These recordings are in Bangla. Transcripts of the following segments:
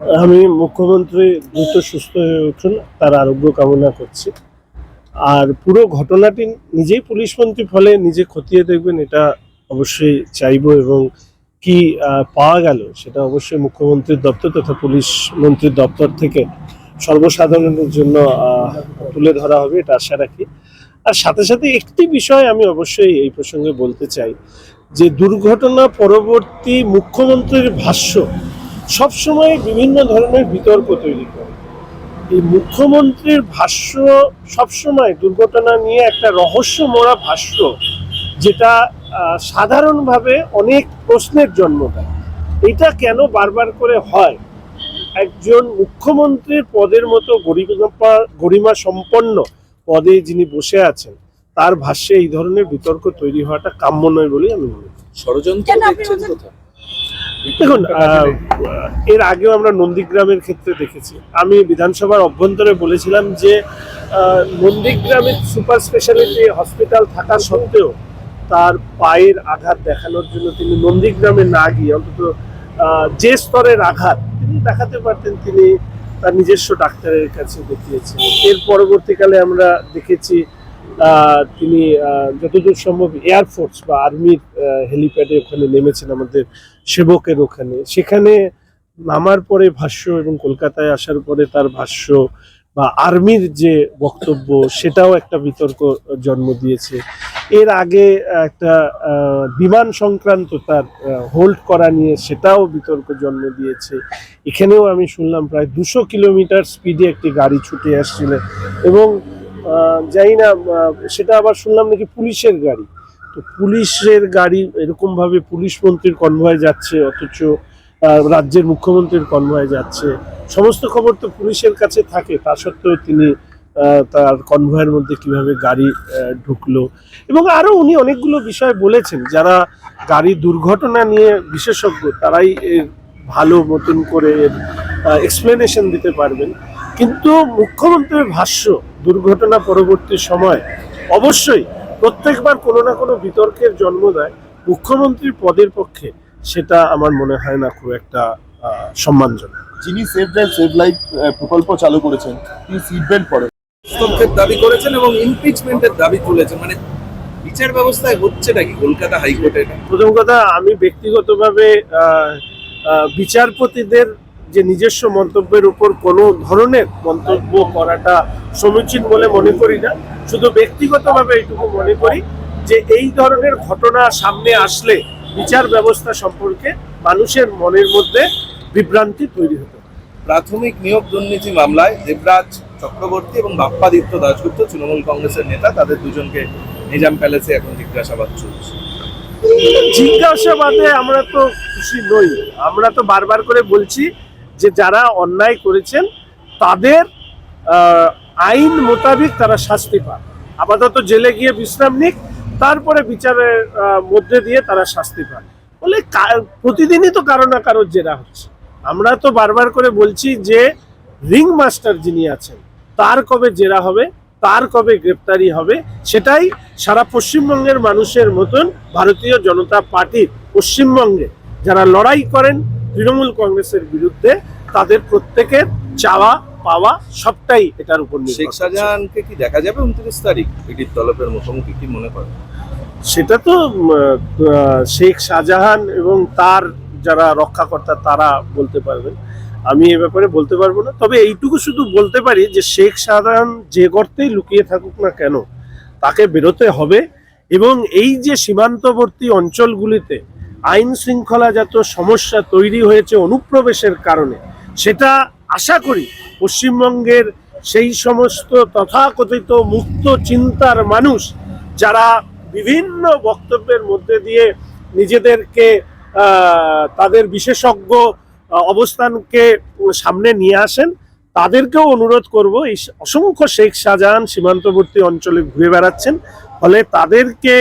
আমি মুখ্যমন্ত্রী দ্রুত সুস্থ হয়ে উঠুন, তার আরোগ্য কামনা করছি। আর পুরো ঘটনাটি নিজেই পুলিশ মন্ত্রী ফলে নিজে খতিয়ে দেখবেন, এটা অবশ্যই চাইব এবং কি পাওয়া গেল সেটা অবশ্যই মুখ্যমন্ত্রীর দপ্তর তথা পুলিশ মন্ত্রীর দপ্তর থেকে সর্বসাধারণের জন্য তুলে ধরা হবে, এটা আশা রাখি। আর সাথে সাথে একটি বিষয় আমি অবশ্যই এই প্রসঙ্গে বলতে চাই, যে দুর্ঘটনা পরবর্তী মুখ্যমন্ত্রীর ভাষ্য সবসময় বিভিন্ন ধরনের বিতর্ক তৈরি করে। এই মুখ্যমন্ত্রীর ভাষ্য সবসময় দুর্ঘটনা নিয়ে একটা রহস্য মোড়া ভাষ্য যেটা সাধারণভাবে অনেক প্রশ্নের জন্ম দেয়। এটা কেন বারবার করে হয়? একজন মুখ্যমন্ত্রীর পদের মতো গরিমা গরিমা সম্পন্ন পদে যিনি বসে আছেন তার ভাষ্যে এই ধরনের বিতর্ক তৈরি হওয়াটা কাম্য নয় বলেই আমি মনে করি। ষড়যন্ত্র কেন আপনি দেখছেন বলছেন? কোথাও দেখুন এর আগেও আমরা নন্দীগ্রামের ক্ষেত্রে দেখেছি। আমি বিধানসভার অভ্যন্তরে বলেছিলাম যে নন্দীগ্রামের সুপার স্পেশালিটি হসপিটাল থাকা সত্ত্বেও তার পায়ের আঘাত দেখানোর জন্য তিনি নন্দীগ্রামে না গিয়ে অন্তত যে স্তরের আঘাত তিনি দেখাতে পারতেন, তিনি তার নিজস্ব ডাক্তারের কাছে দেখিয়েছেন এর পরবর্তীকালে আমরা দেখেছি তিনি যতদূর সম্ভব এয়ারফোর্স বা আর্মির হেলিপ্যাডে ওখানে নেমেছেন আমাদের সেবকের ওখানে। সেখানে নামার পরে ভাষ্য এবং কলকাতায় আসার পরে তার ভাষ্য বা আর্মির যে বক্তব্য, সেটাও একটা বিতর্ক জন্ম দিয়েছে। এর আগে একটা বিমান সংক্রান্ত তার হোল্ড করা নিয়ে সেটাও বিতর্ক জন্ম দিয়েছে। এখানেও আমি শুনলাম প্রায় দুশো কিলোমিটার স্পিডে একটি গাড়ি ছুটে আসছিল এবং জানি না সেটা আবার শুনলাম নাকি পুলিশের গাড়ি। তো পুলিশের গাড়ি এরকম ভাবে পুলিশ মন্ত্রীর কনভয় যাচ্ছে, অথচ রাজ্যের মুখ্যমন্ত্রীর কনভয় যাচ্ছে। সমস্ত খবর তো পুলিশের কাছে থাকে, তা সত্ত্বেও তিনি তার কনভয়ের মধ্যে কীভাবে গাড়ি ঢুকলো। এবং আরও উনি অনেকগুলো বিষয় বলেছেন, যারা গাড়ি দুর্ঘটনা নিয়ে বিশেষজ্ঞ, তারাই ভালো মতন করে এক্সপ্লেনেশন দিতে পারবেন। কিন্তু মুখ্যমন্ত্রীর ভাষ্য দুর্ঘটনা পরবর্তী সময় অবশ্যই প্রত্যেকবার কোনো না কোনো বিতর্কের জন্ম দেয়। মুখ্যমন্ত্রীর পদের পক্ষে সেটা আমার মনে হয় না খুব একটা সম্মানজনক। যিনি সেফ ড্রাইভ সেভ লাইফ প্রকল্প চালু করেছেন তিনি সিট বেল্ট পরে হস্তক্ষেপ দাবি করেছেন এবং ইমপিচমেন্টের দাবি তুলেছেন। মানে বিচার ব্যবস্থায় হচ্ছে নাকি কলকাতা হাইকোর্টে প্রথম কথা আমি ব্যক্তিগতভাবে বিচারপতিদের যে নিজস্ব মন্তব্যের উপর কোনো ধরনের মন্তব্য করাটা সমীচীন বলে মনে করি না। শুধু ব্যক্তিগতভাবে এইটুকু মনে করি যে এই ধরনের ঘটনা সামনে আসলে বিচার ব্যবস্থা সম্পর্কে মানুষের মনের মধ্যে বিভ্রান্তি তৈরি হতো প্রাথমিক নিয়োগ দুর্নীতি মামলায় দেবরাজ চক্রবর্তী এবং বাপ্পাদিত্য দাশগুপ্ত তৃণমূল কংগ্রেসের নেতা তাদের দুজনকে নিজাম প্যালেসে এখন জিজ্ঞাসাবাদ চলছে। জিজ্ঞাসাবাদে আমরা তো খুশি নই। আমরা তো বারবার করে বলছি যে যারা অন্যায় করেছেন, তাদের আইন মোতাবেক তারা শাস্তি পান। আপাতত জেলে গিয়ে বিশ্রাম নিক, তারপরে বিচারের মধ্যে দিয়ে তারা শাস্তি পান। বলে প্রতিদিনই তো কারও না কারও জেরা হচ্ছে। আমরা তো বারবার করে বলছি যে রিং মাস্টার যিনি আছেন, তার কবে জেরা হবে, তার কবে গ্রেপ্তারি হবে, সেটাই সারা পশ্চিমবঙ্গের মানুষের মতন ভারতীয় জনতা পার্টির পশ্চিমবঙ্গে যারা লড়াই করেন তৃণমূল কংগ্রেসের বিরুদ্ধে তাদের প্রত্যেকের চাওয়া পাওয়া সবটাই এটার উপর শেখ। শাহজাহানকে কি দেখা যাবে উনত্রিশ তারিখ? ইডির তলবের মুখোমুখি কি মনে করেন? সেটা তো শেখ শাহজাহান এবং তার যারা রক্ষাকর্তা তারা বলতে পারবেন। আমি এ ব্যাপারে বলতে পারব না। তবে এইটুকু শুধু বলতে পারি যে শেখ শাহজাহান যে গর্তেই লুকিয়ে থাকুক না কেন তাকে বেরোতে হবে এবং এই যে সীমান্তবর্তী অঞ্চলগুলিতে আইন শৃঙ্খলাজাত সমস্যা তৈরি হয়েছে অনুপ্রবেশের কারণে। সেটা আশা করি পশ্চিমবঙ্গের সেই সমস্ত তথাকথিত মুক্ত চিন্তার মানুষ, যারা বিভিন্ন বক্তব্যের মধ্যে দিয়ে নিজেদেরকে তাদের বিশেষজ্ঞ অবস্থানকে সামনে নিয়ে আসেন, তাদেরকেও অনুরোধ করব, এই অসংখ্য শেখ শাহজাহান সীমান্তবর্তী অঞ্চলে ঘুরে বেড়াচ্ছেন। ফলে তাদেরকে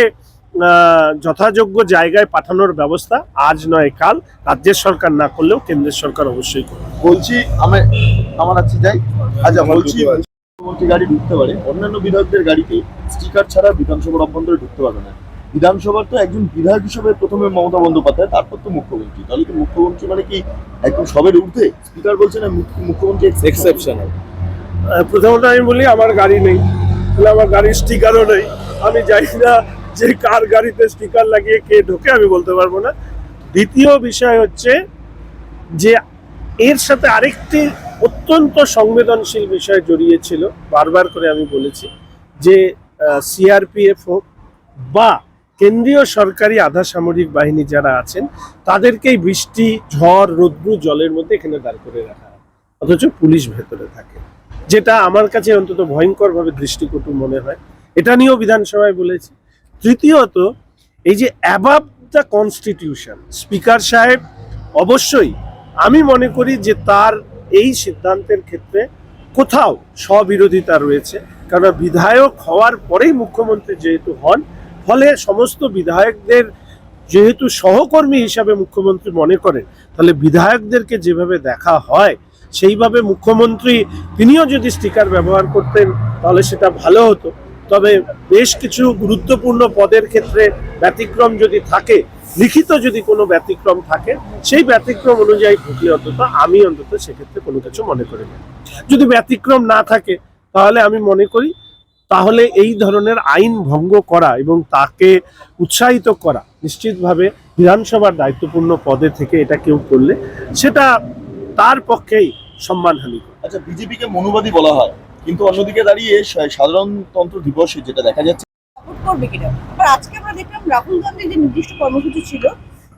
যথাযোগ্য জায়গায় পাঠানোর ব্যবস্থা আজ নয় কাল। রাজ্যের সরকার না করলেও কেন্দ্রের সরকার অবশ্যই করবে। বলছি আমি আমার আছে যাই। আচ্ছা বলছি মুখ্যমন্ত্রী গাড়ি ঢুকতে পারে। অন্যান্য বিধায়কদের গাড়িতে স্টিকার ছাড়া বিধানসভার অভ্যন্তরে ঢুকতে পারবে না। বিধানসভার তো একজন বিধায়ক হিসেবে প্রথমে মমতা বন্দ্যোপাধ্যায় তারপর তো মুখ্যমন্ত্রী। তাহলে কি মুখ্যমন্ত্রী মানে কি একদম সবের ঊর্ধ্বে? স্পিকার বলছেন না মুখ্য- মুখ্যমন্ত্রী এক্সেপশনাল প্রথমত আমি বলি আমার গাড়ি নেই। তাহলে আমার গাড়ির স্টিকারও নেই। আমি জানি না যে কার গাড়িতে স্টিকার লাগিয়ে কে ঢোকে আমি বলতে পারব না। দ্বিতীয় বিষয় হচ্ছে যে এর সাথে আরেকটি অত্যন্ত সংবেদনশীল বিষয় জড়িয়ে ছিল বারবার করে আমি বলেছি, যে সিআরপিএফ হোক বা কেন্দ্রীয় সরকারি আধা সামরিক বাহিনী যারা আছেন, তাদেরকেই বৃষ্টি, ঝড়, রৌদ্র, জলের মধ্যে এখানে দাঁড় করে রাখা অথচ পুলিশ ভেতরে থাকে। যেটা আমার কাছে অন্তত ভয়ঙ্করভাবে দৃষ্টিকটু মনে হয়। এটা নিয়েও বিধানসভায় বলেছি। তৃতীয়ত, এই যে অ্যাবাব দ্য কনস্টিটিউশন স্পিকার সাহেব, অবশ্যই আমি মনে করি যে তার এই সিদ্ধান্তের ক্ষেত্রে কোথাও স্ববিরোধিতা রয়েছে। কারণ বিধায়ক হওয়ার পরেই মুখ্যমন্ত্রী যেহেতু হন, ফলে সমস্ত বিধায়কদের যেহেতু সহকর্মী হিসাবে মুখ্যমন্ত্রী মনে করেন, তাহলে বিধায়কদেরকে যেভাবে দেখা হয়, সেইভাবে মুখ্যমন্ত্রী, তিনিও যদি স্টিকার ব্যবহার করতেন, তাহলে সেটা ভালো হতো। তবে বেশ কিছু গুরুত্বপূর্ণ পদের ক্ষেত্রে ব্যতিক্রম যদি থাকে, লিখিত যদি কোনো ব্যতিক্রম থাকে, সেই ব্যতিক্রম অনুযায়ী ঢুকলে অন্তত আমি অন্তত সেক্ষেত্রে কোনো কিছু মনে করি না। যদি ব্যতিক্রম না থাকে, তাহলে আমি মনে করি তাহলে এই ধরনের আইন ভঙ্গ করা এবং তাকে উৎসাহিত করা নিশ্চিতভাবে বিধানসভার দায়িত্বপূর্ণ পদে থেকে এটা কেউ করলে সেটা তার পক্ষেই সম্মানহানি আচ্ছা বিজেপিকে মনুবাদী বলা হয়। কিন্তু অন্যদিকে দাঁড়িয়ে সাধারণতন্ত্র দিবসে যেটা দেখা যাচ্ছে সাপোর্ট করবে কিনা? আবার আজকে আমরা দেখলাম রাহুল গান্ধীর যে নির্দিষ্ট কর্মসূচি ছিল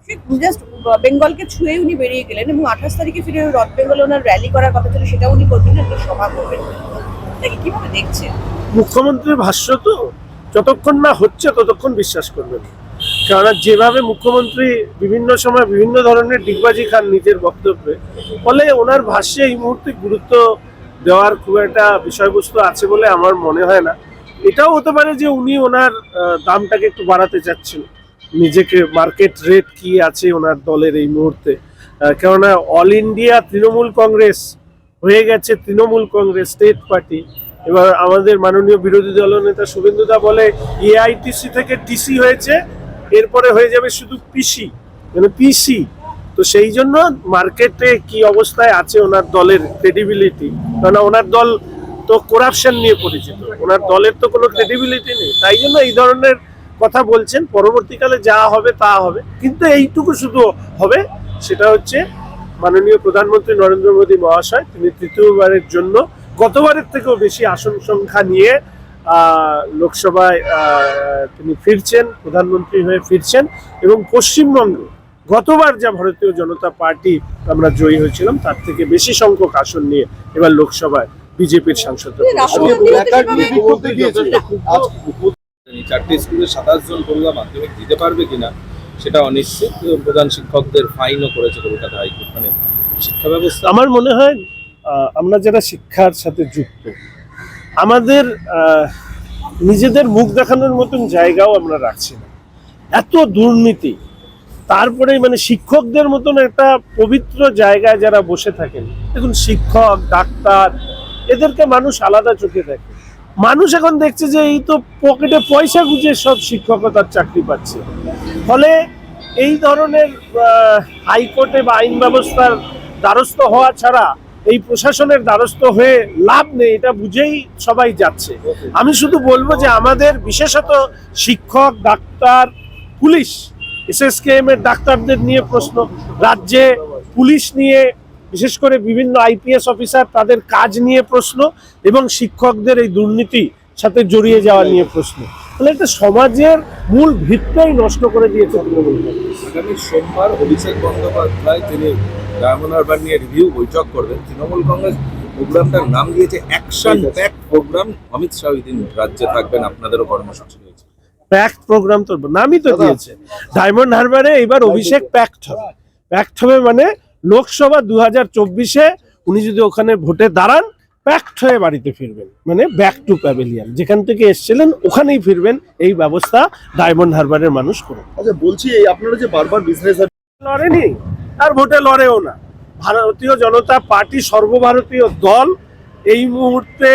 সে জাস্ট বেঙ্গলকে ছুঁয়ে উনি বেরিয়ে গেলেন এবং আঠাশ তারিখে ফিরে নর্থ বেঙ্গলে ওনার র্যালি করার কথা ছিল সেটা উনি করবেন না একটা সভা করবেন। এটাকে কীভাবে দেখছেন? মুখ্যমন্ত্রীর ভাষ্য তো যতক্ষণ না হচ্ছে ততক্ষণ বিশ্বাস করবেন। কেননা যেভাবে মুখ্যমন্ত্রী বিভিন্ন সময় বিভিন্ন ধরনের ডিগবাজি খান নিজের বক্তব্যে ফলে ওনার ভাষ্যে এই মুহূর্তে গুরুত্ব দেওয়ার খুব একটা বিষয়বস্তু আছে বলে আমার মনে হয় না। এটাও হতে পারে যে উনি ওনার দামটাকে একটু বাড়াতে চাচ্ছেন। নিজেকে মার্কেট রেট কি আছে ওনার দলের এই মুহূর্তে? কেননা অল ইন্ডিয়া তৃণমূল কংগ্রেস হয়ে গেছে তৃণমূল কংগ্রেস স্টেট পার্টি এবার আমাদের মাননীয় বিরোধী দলনেতা শুভেন্দুদা বলে এআইটিসি থেকে টিসি হয়েছে, এরপরে হয়ে যাবে শুধু পিসি মানে পিসি তো সেই জন্য মার্কেটে কি অবস্থায় আছে ওনার দলের ক্রেডিবিলিটি কারণ ওনার দল তো করাপশন নিয়ে পরিচিত। ওনার দলের তো কোনো ক্রেডিবিলিটি নেই। তাই জন্য এই ধরনের কথা বলছেন। পরবর্তীকালে যা হবে তা হবে। কিন্তু এইটুকু শুধু হবে, সেটা হচ্ছে মাননীয় প্রধানমন্ত্রী নরেন্দ্র মোদী মহাশয়, তিনি তৃতীয়বারের জন্য গতবারের থেকেও বেশি আসন সংখ্যা নিয়ে লোকসভায় তিনি ফিরছেন, প্রধানমন্ত্রী হয়ে ফিরছেন এবং পশ্চিমবঙ্গে গতবার যা ভারতীয় জনতা পার্টি আমরা জয়ী হয়েছিলাম তার থেকে বেশি সংখ্যক আসন নিয়ে এবার লোকসভায় বিজেপির সাংসদ চারটে স্কুলে সাতাশ জন পড়ুয়া মাধ্যমিক দিতে পারবে কিনা সেটা অনিশ্চিত। প্রধান শিক্ষকদের ফাইনও করেছে কলকাতা হাইকোর্ট। মানে শিক্ষা ব্যবস্থা আমার মনে হয় আমরা যারা শিক্ষার সাথে যুক্ত আমাদের নিজেদের মুখ দেখানোর মতন জায়গাও আমরা রাখছি না। এত দুর্নীতি তারপরে মানে শিক্ষকদের মতন একটা পবিত্র জায়গায় যারা বসে থাকেন দেখুন শিক্ষক ডাক্তার এদেরকে মানুষ আলাদা চোখে দেখে। মানুষ এখন দেখছে যে এই তো পকেটে পয়সা গুঁজে সব শিক্ষকতার চাকরি পাচ্ছে। ফলে এই ধরনের হাইকোর্টে বা আইন ব্যবস্থার দ্বারস্থ হওয়া ছাড়া এই প্রশাসনের দ্বারস্থ হয়ে লাভ নেই এটা বুঝেই সবাই যাচ্ছে। আমি শুধু বলব যে আমাদের বিশেষত শিক্ষক ডাক্তার পুলিশ এসএসকেএম এর ডাক্তারদের নিয়ে প্রশ্ন। রাজ্যে পুলিশ নিয়ে, বিশেষ করে বিভিন্ন আইপিএস অফিসার তাদের কাজ নিয়ে প্রশ্ন এবং শিক্ষকদের এই দুর্নীতি সাথে জড়িয়ে যাওয়া নিয়ে প্রশ্ন। তাহলে এটা সমাজের মূল ভিতটাই নষ্ট করে দিয়েছে তৃণমূল। আগামী সোমবার অভিষেক বন্দ্যোপাধ্যায় তিনি ডায়মন্ড হারবার নিয়ে রিভিউ বৈঠক করবেন। তৃণমূল কংগ্রেস প্রোগ্রামটার নাম দিয়েছে action pack program. Amit Shah ওই দিন রাজ্যে থাকবেন। আপনাদেরও কর্মসূচি প্যাক্ট প্রোগ্রাম তো নামই তো দিয়েছে। ডায়মন্ড হারবারে এবার অভিষেক প্যাক্ট হবে। প্যাক্ট হবে মানে লোকসভা দু হাজার চব্বিশে উনি যদি ওখানে ভোটে দাঁড়ান প্যাক্ট হয়ে বাড়িতে ফিরবেন। মানে ব্যাক টু প্যাভিলিয়ন যেখান থেকে এসেছিলেন ওখানেই ফিরবেন। এই ব্যবস্থা ডায়মন্ড হারবারের মানুষ করে আচ্ছা বলছি এই আপনারা যে বারবার বিজনেস লড়েনি আর ভোটে লড়েও না। ভারতীয় জনতা পার্টি সর্বভারতীয় দল এই মুহূর্তে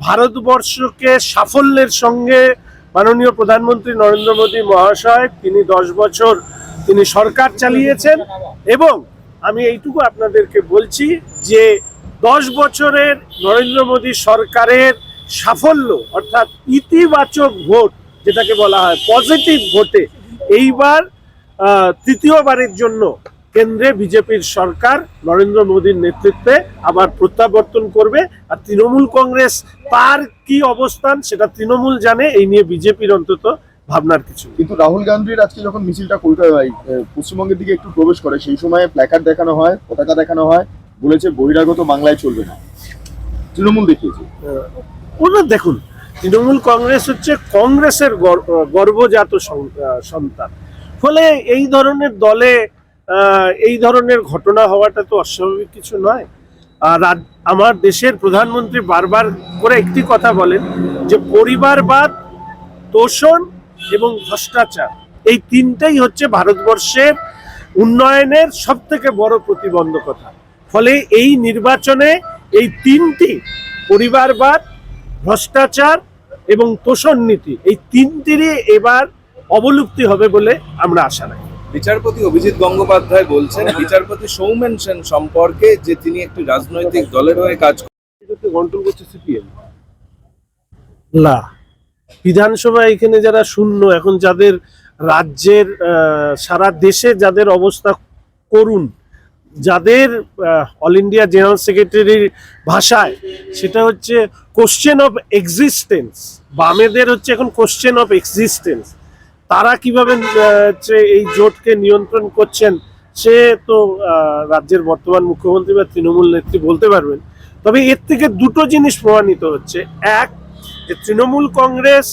ভারতবর্ষকে সাফল্যের সঙ্গে মাননীয় প্রধানমন্ত্রী নরেন্দ্র মোদী মহাশয়, তিনি দশ বছর তিনি সরকার চালিয়েছেন এবং আমি এইটুকু আপনাদেরকে বলছি যে দশ বছরের নরেন্দ্র মোদী সরকারের সাফল্য, অর্থাৎ ইতিবাচক ভোট, যেটাকে বলা হয় পজিটিভ ভোটে, এইবার তৃতীয়বারের জন্য কেন্দ্রে বিজেপির সরকার নরেন্দ্র মোদীর নেতৃত্বে আবার প্রত্যাবর্তন করবে। আর তৃণমূল কংগ্রেস তার কি অবস্থান সেটা তৃণমূল জানে এই নিয়ে বিজেপির অন্তত ভাবনার কিছু কিন্তু রাহুল গান্ধীর আজকে যখন মিছিলটা কলকাতা হয়, পশ্চিমবঙ্গের দিকে একটু প্রবেশ করে সেই সময় প্ল্যাকার্ড দেখানো হয় পতাকা দেখানো হয় বলেছে বহিরাগত বাংলায় চলবে না। তৃণমূল দেখিয়েছে। ওরা দেখুন তৃণমূল কংগ্রেস হচ্ছে কংগ্রেসের গর- গর্ভজাত সং- সন্তান। ফলে এই ধরনের দলে এই ধরনের ঘটনা হওয়াটা তো অস্বাভাবিক কিছু নয়। আর আমার দেশের প্রধানমন্ত্রী বারবার করে একটি কথা বলেন যে পরিবারবাদ, তোষণ এবং ভ্রষ্টাচার এই তিনটাই হচ্ছে ভারতবর্ষের উন্নয়নের সব থেকে বড় প্রতিবন্ধকতা। ফলে এই নির্বাচনে এই তিনটি পরিবারবাদ, ভ্রষ্টাচার এবং তোষণ নীতি এই তিনটিরই এবার অবলুপ্তি হবে বলে আমরা আশা রাখি। বিচারপতি অভিজিৎ গঙ্গোপাধ্যায় বলছেন বিচারপতি সৌমেন সেন সম্পর্কে যে তিনি একটি রাজনৈতিক দলের হয়ে কাজ কন্ট্রোল করছে সিপিএম। না বিধানসভা এখানে যারা শূন্য এখন যাদের রাজ্যের সারা দেশে যাদের অবস্থা করুন যাদের অল ইন্ডিয়া জেনারেল সেক্রেটারির ভাষায় সেটা হচ্ছে কোশ্চেন অফ এক্সিস্টেন্স বামেদের হচ্ছে এখন কোশ্চেন অফ এক্সিস্টেন্স তারা কীভাবে এই জোটকে নিয়ন্ত্রণ করছেন সে তো রাজ্যের বর্তমান মুখ্যমন্ত্রী বা তৃণমূল নেত্রী বলতে পারবেন। তবে এর থেকে দুটো জিনিস প্রমাণিত হচ্ছে। এক যে তৃণমূল কংগ্রেস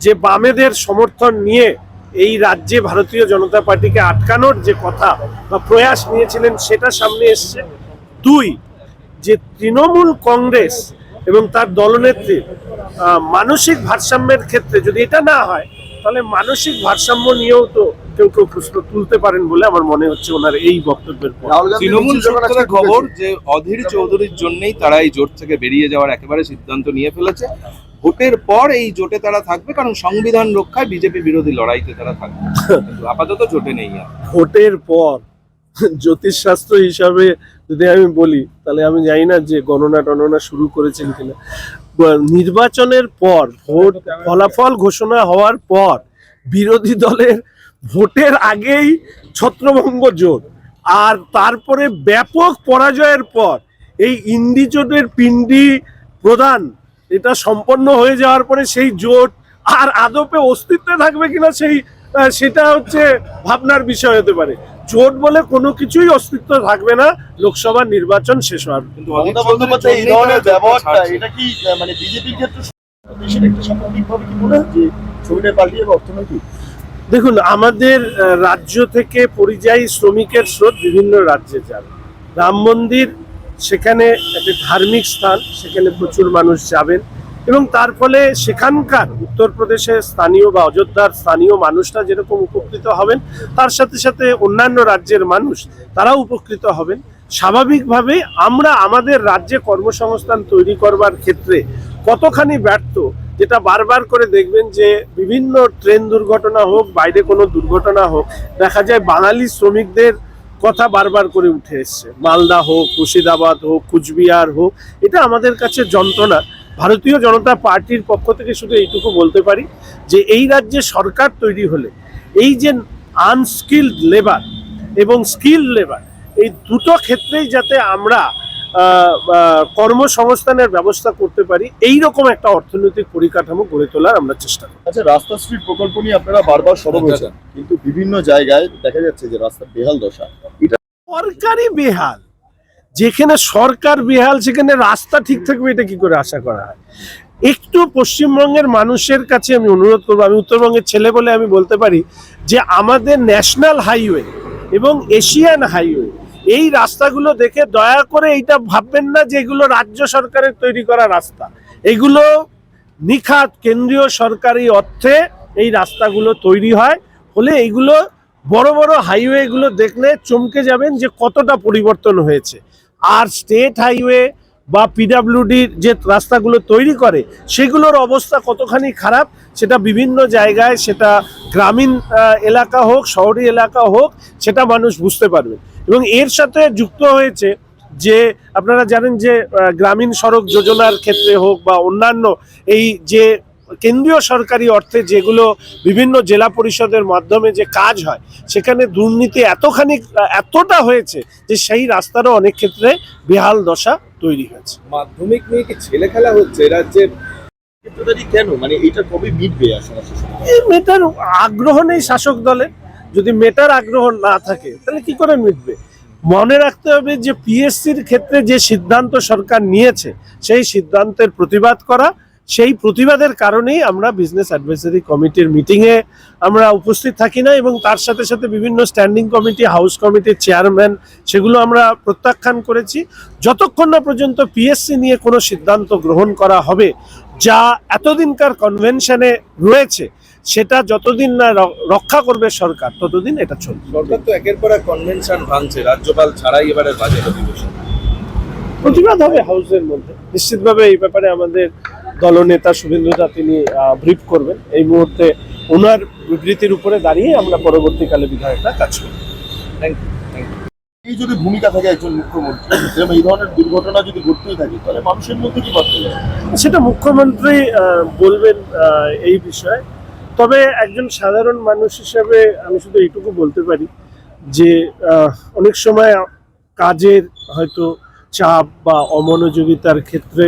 যে বামেদের সমর্থন নিয়ে এই রাজ্যে ভারতীয় জনতা পার্টিকে আটকানোর যে কথা বা প্রয়াস নিয়েছিলেন সেটা সামনে এসছে। দুই যে তৃণমূল কংগ্রেস এবং তার দলনেত্রীর আহ, মানসিক ভারসাম্যের ক্ষেত্রে যদি এটা না হয় তাহলে মানসিক ভারসাম্য নিয়েও তো কেউ কেউ প্রশ্ন তুলতে পারেন বলে আমার মনে হচ্ছে ওনার এই বক্তব্যের পর। তৃণমূল সূত্রে খবর যে অধীর চৌধুরীর জন্যই তারা এই জোট থেকে বেরিয়ে যাওয়ার একেবারে সিদ্ধান্ত নিয়ে ফেলেছে। ভোটের পর এই জোটে তারা থাকবে কারণ সংবিধান রক্ষায় বিজেপি বিরোধী লড়াইতে তারা থাকবে। আপাতত জোটে নেই আর। ভোটের পর জ্যোতিষশাস্ত্র হিসাবে যদি আমি বলি তাহলে আমি জানি না যে গণনা টননা শুরু করেছেন কিনা। নির্বাচনের পর ভোট ফলাফল ঘোষণা হওয়ার পর বিরোধী দলের ভোটের আগেই ছত্রভঙ্গ জোট। আর তারপরে ব্যাপক পরাজয়ের পর এই ইন্ডি জোটের পিণ্ডি প্রদান এটা সম্পন্ন হয়ে যাওয়ার পরে সেই জোট আর আদপে অস্তিত্বে থাকবে কিনা সেই সেটা হচ্ছে ভাবনার বিষয় হতে পারে। জোট বলে কোনো কিছুই অস্তিত্ব থাকবে না লোকসভা নির্বাচন শেষ হওয়ার। কিন্তু মমতা বন্দ্যোপাধ্যায় এই ধরনের ব্যবহারটা এটা কি মানে বিজেপির ক্ষেত্রে দেশের একটা সামাজিকভাবে কি মনে হয় যে ছবিটা পাল্টিয়ে যাবে অর্থনৈতিক? দেখুন আমাদের রাজ্য থেকে পরিযায়ী শ্রমিকের স্রোত বিভিন্ন রাজ্যে যাবে। রাম মন্দির সেখানে একটি ধার্মিক স্থান সেখানে প্রচুর মানুষ যাবেন। এবং তার ফলে সেখানকার উত্তরপ্রদেশের স্থানীয় বা অযোধ্যার স্থানীয় মানুষরা যেরকম উপকৃত হবেন, তার সাথে সাথে অন্যান্য রাজ্যের মানুষ, তারাও উপকৃত হবেন। স্বাভাবিকভাবে আমরা আমাদের রাজ্যে কর্মসংস্থান তৈরি করবার ক্ষেত্রে কতখানি ব্যর্থ, যেটা বারবার করে দেখবেন যে বিভিন্ন ট্রেন দুর্ঘটনা হোক, বাইরে কোনো দুর্ঘটনা হোক, দেখা যায় বাঙালি শ্রমিকদের কথা বারবার করে উঠে এসছে। মালদা হোক, মুর্শিদাবাদ হোক, কুচবিহার হোক, এটা আমাদের কাছে যন্ত্রণা। ভারতীয় জনতা পার্টির পক্ষ থেকে শুধু এইটুকু বলতে পারি যে এই রাজ্যে সরকার তৈরি হলে এই যে আনস্কিল্ড লেবার এবং স্কিল লেবার এই দুটো ক্ষেত্রেই যাতে আমরা কর্মসংস্থানের ব্যবস্থা করতে পারি এই রকম একটা অর্থনৈতিক পরিকাঠামো গড়ে তোলার আমরা চেষ্টা করি। আচ্ছা রাস্তা স্ট্রিট প্রকল্প নিয়ে আপনারা বারবার সরব হয়েছেন কিন্তু বিভিন্ন জায়গায় দেখা যাচ্ছে যে রাস্তা বেহাল দশা। এটা সরকারই বেহাল। যেখানে সরকার বেহাল, সেখানে রাস্তা ঠিক থাকবে, এটা কি করে আশা করা হয়? একটু পশ্চিমবঙ্গের মানুষের কাছে আমি অনুরোধ করব, আমি উত্তরবঙ্গের ছেলে বলে আমি বলতে পারি যে আমাদের ন্যাশনাল হাইওয়ে এবং এশিয়ান হাইওয়ে, এই রাস্তাগুলো দেখে দয়া করে এইটা ভাববেন না যে এগুলো রাজ্য সরকারের তৈরি করা রাস্তা। এগুলো নিখাত কেন্দ্রীয় সরকারি অর্থে এই রাস্তাগুলো তৈরি হয়, ফলে এইগুলো বড় বড় হাইওয়েগুলো দেখলে চমকে যাবেন যে কতটা পরিবর্তন হয়েছে। আর স্টেট হাইওয়ে বা পিডাব্লিউডির যে রাস্তাগুলো তৈরি করে, সেগুলোর অবস্থা কতখানি খারাপ, সেটা বিভিন্ন জায়গায়, সেটা গ্রামীণ এলাকা হোক, শহরী এলাকা হোক, সেটা মানুষ বুঝতে পারবে। এবং এর সাথে যুক্ত হয়েছে যে আপনারা জানেন যে গ্রামীণ সড়ক যোজনার ক্ষেত্রে হোক বা অন্যান্য এই যে কেন্দ্রীয় সরকারি অর্থে যেগুলো বিভিন্ন জেলা পরিষদের মাধ্যমে যে কাজ হয় সেখানে দুর্নীতি এতখানি এতটা হয়েছে যে সেই রাস্তারও অনেক ক্ষেত্রে বেহাল দশা তৈরি হয়েছে। মাধ্যমিক নিয়ে কি ছেলে খেলা হচ্ছে? রাজ্যে কেন? মানে এটা কবে মিটবে মেটার আগ্রহ নেই শাসক দলে যদি মেটার আগ্রহ না থাকে তাহলে কি করে মিটবে? মনে রাখতে হবে যে পিএসসির ক্ষেত্রে যে সিদ্ধান্ত সরকার নিয়েছে সেই সিদ্ধান্তের প্রতিবাদ করা সেই প্রতিবাদের কারণেই আমরা বিজনেস অ্যাডভাইসারি কমিটির মিটিংয়ে আমরা উপস্থিত থাকি না এবং তার সাথে সাথে বিভিন্ন স্ট্যান্ডিং কমিটি হাউস কমিটির চেয়ারম্যান সেগুলো আমরা প্রত্যাখ্যান করেছি। যতক্ষণ না পর্যন্ত পিএসসি নিয়ে কোনো সিদ্ধান্ত গ্রহণ করা হবে যা এতদিনকার কনভেনশনে রয়েছে সেটা যতদিন না রক্ষা করবে সরকার ততদিন এটা চলবে। সরকার তো একের পর এক কনভেনশন ভাঙছে রাজ্যপাল ছাড়াই এবারে বাজেট অধিবেশন। প্রতিবাদ হবে হাউসের মধ্যে। নিশ্চিতভাবে এই ব্যাপারে আমাদের দলনেতা শুভেন্দু দা তিনি ব্রিফ করবেন। এই মুহূর্তে ওনার বিবৃতির উপরে দাঁড়িয়ে আমরা পরবর্তীকালে বিধায়করা কাজ করব। থ্যাংক ইউ এই যদি ভূমিকা থাকে একজন মুখ্যমন্ত্রী যেরকম এই ধরনের দুর্ঘটনা যদি ঘটতেই থাকে তাহলে মানুষের মধ্যে কি যাবে সেটা মুখ্যমন্ত্রী বলবেন এই বিষয়ে। তবে একজন সাধারণ মানুষ হিসেবে আমি শুধু এইটুকু বলতে পারি যে অনেক সময় কাজের হয়তো চাপ বা অমনোযোগিতার ক্ষেত্রে,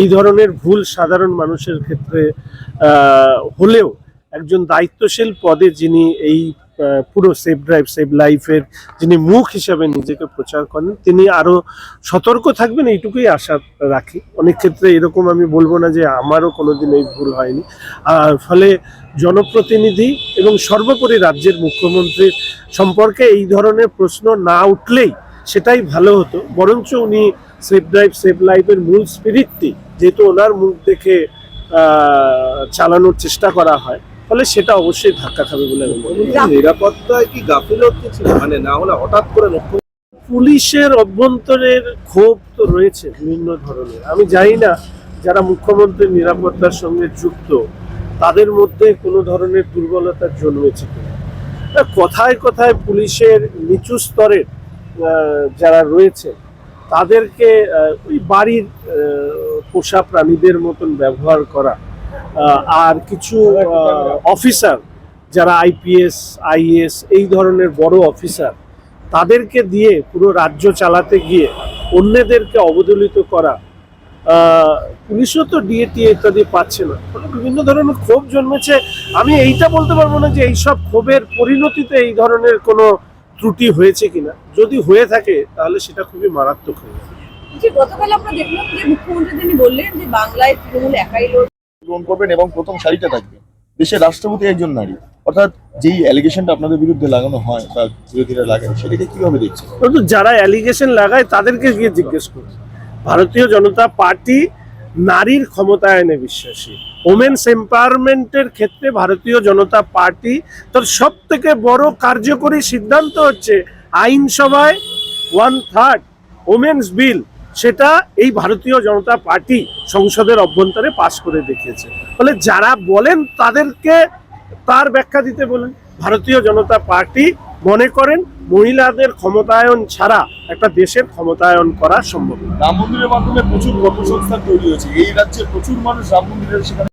এই ধরনের ভুল সাধারণ মানুষের ক্ষেত্রে হলেও একজন দায়িত্বশীল পদে যিনি এই পুরো সেভ ড্রাইভ সেভ লাইফের যিনি মুখ হিসাবে নিজেকে প্রচার করেন, তিনি আরও সতর্ক থাকবেন, এইটুকুই আশা রাখি। অনেক ক্ষেত্রে এরকম আমি বলব না যে আমারও কোনোদিন এই ভুল হয়নি। আর ফলে জনপ্রতিনিধি এবং সর্বোপরি রাজ্যের মুখ্যমন্ত্রীর সম্পর্কে এই ধরনের প্রশ্ন না উঠলেই সেটাই ভালো হতো। বরঞ্চ উনি সেফ ড্রাইভ সেভ লাইফের মূল স্পিরিটটি যেহেতু ওনার মুখ দেখে চালানোর চেষ্টা করা হয় ফলে সেটা অবশ্যই ধাক্কা খাবে বলে আমি মনে। নিরাপত্তায় কি গাফিলতি ছিল? মানে না হলে হঠাৎ করে পুলিশের অভ্যন্তরের ক্ষোভ তো রয়েছে বিভিন্ন ধরনের। আমি জানি না যারা মুখ্যমন্ত্রীর নিরাপত্তার সঙ্গে যুক্ত তাদের মধ্যে কোনো ধরনের দুর্বলতা জন্মেছে কিনা। কথায় কথায় পুলিশের নিচু স্তরের যারা রয়েছে তাদেরকে ওই বাড়ির পোষা প্রাণীদের মতন ব্যবহার করা। আর কিছু অফিসার যারা আইপিএস আইএস এই ধরনের বড় অফিসার তাদেরকে দিয়ে পুরো রাজ্য চালাতে গিয়ে অন্যদেরকে অবদলিত করা পুলিশও তো ডিএটি ইত্যাদি পাচ্ছে না। বিভিন্ন ধরনের ক্ষোভ জন্মেছে। আমি এইটা বলতে পারব না যে এইসব ক্ষোভের পরিণতিতে এই ধরনের কোনো ত্রুটি হয়েছে কিনা যদি হয়ে থাকে তাহলে সেটা খুবই মারাত্মক হয়ে যাবে। গতকাল আমরা দেখলাম যে মুখ্যমন্ত্রী তিনি বললেন যে বাংলায় তৃণমূল একাই গ্রহণ করবেন এবং প্রথম সারিতে থাকবেন। দেশের রাষ্ট্রপতি একজন নারী। অর্থাৎ যেই অ্যালিগেশনটা আপনাদের বিরুদ্ধে লাগানো হয় বা বিরোধীরা লাগায় সেটাকে কীভাবে দেখছেন? কিন্তু যারা অ্যালিগেশন লাগায় তাদেরকে গিয়ে জিজ্ঞেস করছে ভারতীয় জনতা পার্টি নারীর ক্ষমতায়নে বিশ্বাসী। ওমেন্স এম্পাওয়ারমেন্টের ক্ষেত্রে ভারতীয় জনতা পার্টি তার সব থেকে বড় কার্যকরী সিদ্ধান্ত হচ্ছে আইনসভায় ওয়ান থার্ড ওমেন্স বিল সেটা এই ভারতীয় জনতা পার্টি সংসদের অভ্যন্তরে পাশ করে দেখিয়েছে। ফলে যারা বলেন তাদেরকে তার ব্যাখ্যা দিতে বলেন। ভারতীয় জনতা পার্টি মনে করেন, মহিলাদের ক্ষমতায়ন ছাড়া একটা দেশের ক্ষমতায়ন করা সম্ভব রাম মন্দিরের মাধ্যমে প্রচুর কর্মসংস্থান তৈরি হয়েছে। এই রাজ্যে প্রচুর মানুষ রাম মন্দিরের সেখানে